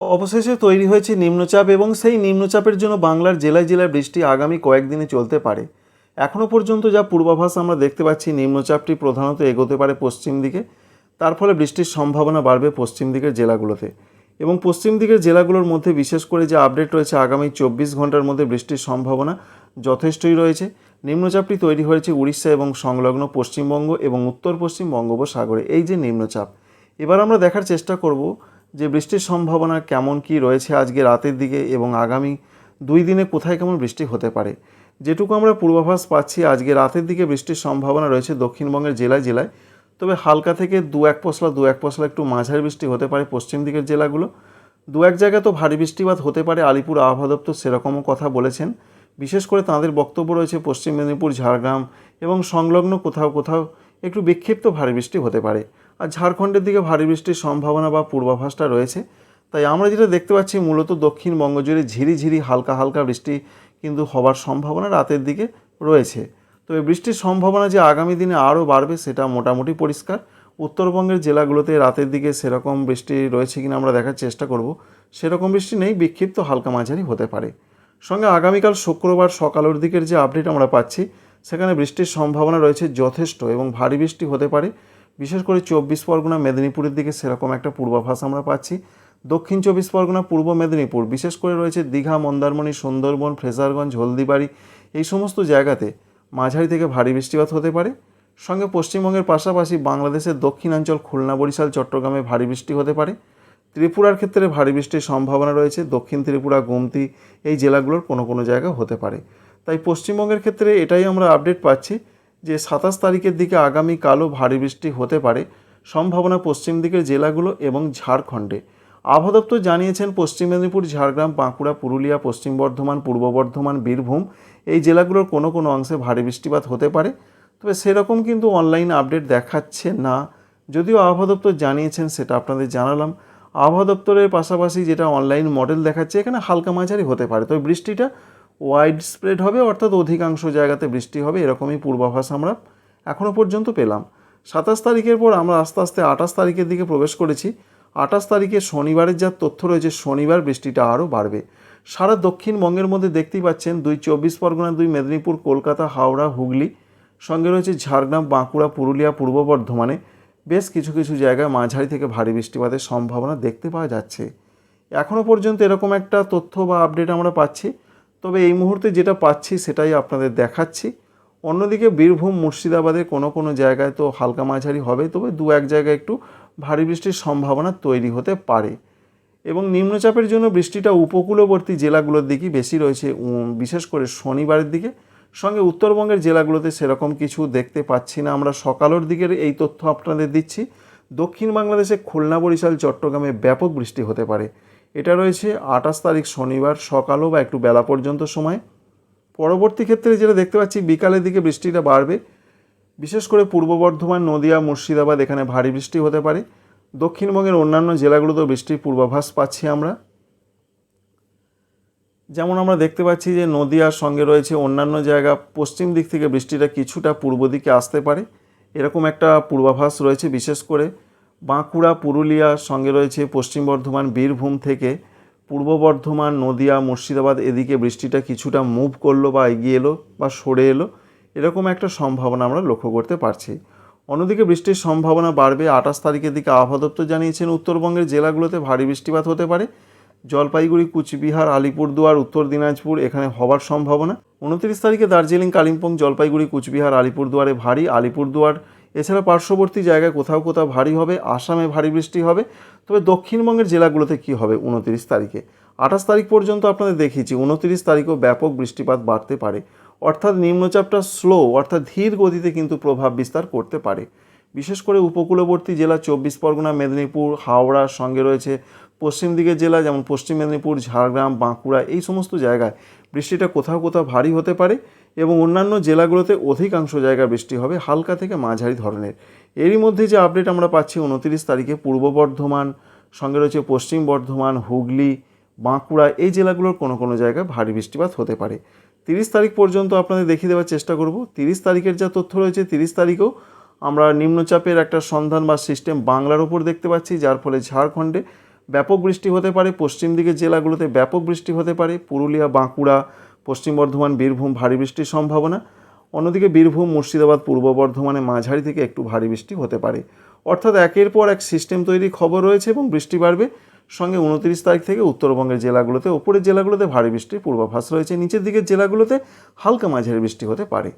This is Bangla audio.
অবশেষে তৈরি হয়েছে নিম্নচাপ এবং সেই নিম্নচাপের জন্য বাংলার জেলায় জেলায় বৃষ্টি আগামী কয়েকদিনে চলতে পারে। এখনও পর্যন্ত যা পূর্বাভাস আমরা দেখতে পাচ্ছি, নিম্নচাপটি প্রধানত এগোতে পারে পশ্চিম দিকে। তার ফলে বৃষ্টির সম্ভাবনা বাড়বে পশ্চিম দিকের জেলাগুলোতে। এবং পশ্চিম দিকের জেলাগুলোর মধ্যে বিশেষ করে যে আপডেট রয়েছে, আগামী চব্বিশ ঘণ্টার মধ্যে বৃষ্টির সম্ভাবনা যথেষ্টই রয়েছে। নিম্নচাপটি তৈরি হয়েছে উড়িষ্যা এবং সংলগ্ন পশ্চিমবঙ্গ এবং উত্তর পশ্চিম বঙ্গোপসাগরে। এই যে নিম্নচাপ, এবার আমরা দেখার চেষ্টা করব যে বৃষ্টির সম্ভাবনা কেমন কি রয়েছে আজকে রাতের দিকে এবং আগামী দুই দিনে কোথায় কেমন বৃষ্টি হতে পারে? যেটুকু আমরা পূর্বাভাস পাচ্ছি, আজকে রাতের দিকে বৃষ্টির সম্ভাবনা রয়েছে দক্ষিণবঙ্গের জেলায় জেলায়। তবে হালকা থেকে দু এক পশলা, দু এক পশলা একটু মাঝারি বৃষ্টি হতে পারে পশ্চিম দিকের জেলাগুলো। দু এক জায়গায় তো ভারী বৃষ্টিপাত হতে পারে, আলিপুর আবহাওয়া দপ্তর সেরকমও কথা বলেছেন। বিশেষ করে তাঁদের বক্তব্য রয়েছে পশ্চিম মেদিনীপুর, ঝাড়গ্রাম এবং সংলগ্ন কোথাও কোথাও একটু বিক্ষিপ্ত ভারী বৃষ্টি হতে পারে। আর ঝাড়খণ্ডের দিকে ভারী বৃষ্টির সম্ভাবনা বা পূর্বাভাসটা রয়েছে। তাই আমরা যেটা দেখতে পাচ্ছি, মূলত দক্ষিণবঙ্গ জুড়ে ঝিরিঝিরি হালকা হালকা বৃষ্টি কিন্তু হবার সম্ভাবনা রাতের দিকে রয়েছে। তবে বৃষ্টির সম্ভাবনা যে আগামী দিনে আরও বাড়বে সেটা মোটামুটি পরিষ্কার। উত্তরবঙ্গের জেলাগুলোতে রাতের দিকে সেরকম বৃষ্টি রয়েছে কিনা আমরা দেখার চেষ্টা করব। সেরকম বৃষ্টি নেই, বিক্ষিপ্ত হালকা মাঝারি হতে পারে। সঙ্গে আগামীকাল শুক্রবার সকালের দিকের যে আপডেট আমরা পাচ্ছি, সেখানে বৃষ্টির সম্ভাবনা রয়েছে যথেষ্ট এবং ভারী বৃষ্টি হতে পারে। বিশেষ করে চব্বিশ পরগনা মেদিনীপুরের দিকে সেরকম একটা পূর্বাভাস আমরা পাচ্ছি। দক্ষিণ চব্বিশ পরগনা, পূর্ব মেদিনীপুর, বিশেষ করে রয়েছে দীঘা, মন্দারমণি, সুন্দরবন, ফ্রেজারগঞ্জ, হলদিবাড়ি, এই সমস্ত জায়গাতে মাঝারি থেকে ভারী বৃষ্টিপাত হতে পারে। সঙ্গে পশ্চিমবঙ্গের পাশাপাশি বাংলাদেশের দক্ষিণাঞ্চল খুলনা, বরিশাল, চট্টগ্রামে ভারী বৃষ্টি হতে পারে। ত্রিপুরার ক্ষেত্রে ভারী বৃষ্টির সম্ভাবনা রয়েছে। দক্ষিণ ত্রিপুরা, গোমতি এই জেলাগুলোর কোনো কোনো জায়গা হতে পারে। তাই পশ্চিমবঙ্গের ক্ষেত্রে এটাই আমরা আপডেট পাচ্ছি। যে সাতাশ তারিখের দিকে আগামী আগামীকালও ভারী বৃষ্টি হতে পারে, সম্ভাবনা পশ্চিম দিকের জেলাগুলো এবং ঝাড়খণ্ডে। আবহাওয়া দপ্তর জানিয়েছেন, পশ্চিম মেদিনীপুর, ঝাড়গ্রাম, বাঁকুড়া, পুরুলিয়া, পশ্চিম বর্ধমান, পূর্ব বর্ধমান, বীরভূম এই জেলাগুলোর কোনো কোনো অংশে ভারী বৃষ্টিপাত হতে পারে। তবে সেরকম কিন্তু অনলাইন আপডেট দেখাচ্ছে না। যদিও আবহাওয়া দপ্তর জানিয়েছেন, সেটা আপনাদের জানালাম। আবহাওয়া দপ্তরের পাশাপাশি যেটা অনলাইন মডেল দেখাচ্ছে, এখানে হালকা মাঝারি হতে পারে। তবে বৃষ্টিটা ওয়াইড স্প্রেড হবে, অর্থাৎ অধিকাংশ জায়গাতে বৃষ্টি হবে, এরকমই পূর্বাভাস আমরা এখনও পর্যন্ত পেলাম। সাতাশ তারিখের পর আমরা আস্তে আস্তে আঠাশ তারিখের দিকে প্রবেশ করেছি। আঠাশ তারিখে শনিবারের যা তথ্য রয়েছে, শনিবার বৃষ্টিটা আরও বাড়বে। সারা দক্ষিণবঙ্গের মধ্যে দেখতেই পাচ্ছেন, দুই চব্বিশ পরগনা, দুই মেদিনীপুর, কলকাতা, হাওড়া, হুগলি, সঙ্গে রয়েছে ঝাড়গ্রাম, বাঁকুড়া, পুরুলিয়া, পূর্ব বর্ধমানে বেশ কিছু কিছু জায়গায় মাঝারি থেকে ভারী বৃষ্টিপাতের সম্ভাবনা দেখতে পাওয়া যাচ্ছে। এখনও পর্যন্ত এরকম একটা তথ্য বা আপডেট আমরা পাচ্ছি। তবে এই মুহূর্তে যেটা পাচ্ছি সেটাই আপনাদের দেখাচ্ছি। অন্যদিকে বীরভূম মুর্শিদাবাদের কোনো কোনো জায়গায় তো হালকা মাঝারি হবে, তবে দু এক জায়গায় একটু ভারী বৃষ্টির সম্ভাবনা তৈরি হতে পারে। এবং নিম্নচাপের জন্য বৃষ্টিটা উপকূলবর্তী জেলাগুলোর দিকেই বেশি রয়েছে বিশেষ করে শনিবারের দিকে। সঙ্গে উত্তরবঙ্গের জেলাগুলোতে সেরকম কিছু দেখতে পাচ্ছি না। আমরা সকালের দিকের এই তথ্য আপনাদের দিচ্ছি। দক্ষিণ বাংলাদেশে খুলনা, বরিশাল, চট্টগ্রামে ব্যাপক বৃষ্টি হতে পারে। এটা রয়েছে আঠাশ তারিখ শনিবার সকালও বা একটু বেলা পর্যন্ত সময়। পরবর্তী ক্ষেত্রে যেটা দেখতে পাচ্ছি, বিকালের দিকে বৃষ্টিটা বাড়বে। বিশেষ করে পূর্ব বর্ধমান, নদিয়া, মুর্শিদাবাদ এখানে ভারী বৃষ্টি হতে পারে। দক্ষিণবঙ্গের অন্যান্য জেলাগুলোতেও বৃষ্টির পূর্বাভাস পাচ্ছি আমরা। যেমন আমরা দেখতে পাচ্ছি যে নদিয়ার সঙ্গে রয়েছে অন্যান্য জায়গা, পশ্চিম দিক থেকে বৃষ্টিটা কিছুটা পূর্ব দিকে আসতে পারে। এরকম একটা পূর্বাভাস রয়েছে, বিশেষ করে বাঁকুড়া পুরুলিয়ার সঙ্গে রয়েছে পশ্চিম বর্ধমান, বীরভূম থেকে পূর্ব বর্ধমান, নদিয়া, মুর্শিদাবাদ, এদিকে বৃষ্টিটা কিছুটা মুভ করল বা এগিয়ে এলো বা সরে এলো, এরকম একটা সম্ভাবনা আমরা লক্ষ্য করতে পারছি। অন্যদিকে বৃষ্টির সম্ভাবনা বাড়বে। আঠাশ তারিখের দিকে আবহাওয়া দপ্তর জানিয়েছেন, উত্তরবঙ্গের জেলাগুলোতে ভারী বৃষ্টিপাত হতে পারে। জলপাইগুড়ি, কুচবিহার, আলিপুরদুয়ার, উত্তর দিনাজপুর এখানে হবার সম্ভাবনা। উনত্রিশ তারিখে দার্জিলিং, কালিম্পং, জলপাইগুড়ি, কুচবিহার, আলিপুরদুয়ারে ভারী, আলিপুরদুয়ার এছাড়া পার্শ্ববর্তী জায়গায় কোথাও কোথাও ভারী হবে, আসামে ভারী বৃষ্টি হবে। তবে দক্ষিণবঙ্গের জেলাগুলোতে কী হবে উনত্রিশ তারিখে? আঠাশ তারিখ পর্যন্ত আপনাদের দেখিয়েছি, উনতিরিশ তারিখও ব্যাপক বৃষ্টিপাত বাড়তে পারে। অর্থাৎ নিম্নচাপটা স্লো অর্থাৎ ধীর গতিতে কিন্তু প্রভাব বিস্তার করতে পারে। বিশেষ করে উপকূলবর্তী জেলা চব্বিশ পরগনা, মেদিনীপুর হাওড়ার সঙ্গে রয়েছে পশ্চিম দিকের জেলা যেমন পশ্চিম মেদিনীপুর, ঝাড়গ্রাম, বাঁকুড়া এই সমস্ত জায়গায় বৃষ্টিটা কোথাও কোথাও ভারী হতে পারে এবং অন্যান্য জেলাগুলোতে অধিকাংশ জায়গায় বৃষ্টি হবে হালকা থেকে মাঝারি ধরনের। এরই মধ্যে যে আপডেট আমরা পাচ্ছি উনত্রিশ তারিখে পূর্ব বর্ধমান, সঙ্গে রয়েছে পশ্চিম বর্ধমান, হুগলি, বাঁকুড়া এই জেলাগুলোর কোনো কোনো জায়গায় ভারী বৃষ্টিপাত হতে পারে। তিরিশ তারিখ পর্যন্ত আপনাদের দেখিয়ে দেওয়ার চেষ্টা করব। তিরিশ তারিখের যা তথ্য রয়েছে তিরিশ তারিখেও আমরা নিম্নচাপের একটা সন্ধান বা সিস্টেম বাংলার ওপর দেখতে পাচ্ছি, যার ফলে ঝাড়খণ্ডে ব্যাপক বৃষ্টি হতে পারে, পশ্চিম দিকের জেলাগুলোতে ব্যাপক বৃষ্টি হতে পারে, পুরুলিয়া, বাঁকুড়া, পশ্চিম বর্ধমান, বীরভূম ভারী বৃষ্টির সম্ভাবনা। অন্যদিকে বীরভূম, মুর্শিদাবাদ, পূর্ব বর্ধমানে মাঝারি থেকে একটু ভারী বৃষ্টি হতে পারে। অর্থাৎ একের পর এক সিস্টেম তৈরি খবর রয়েছে এবং বৃষ্টি বাড়বে। সঙ্গে উনত্রিশ তারিখ থেকে উত্তরবঙ্গের জেলাগুলোতে, ওপরের জেলাগুলোতে ভারী বৃষ্টির পূর্বাভাস রয়েছে। নিচের দিকের জেলাগুলোতে হালকা মাঝারি বৃষ্টি হতে পারে।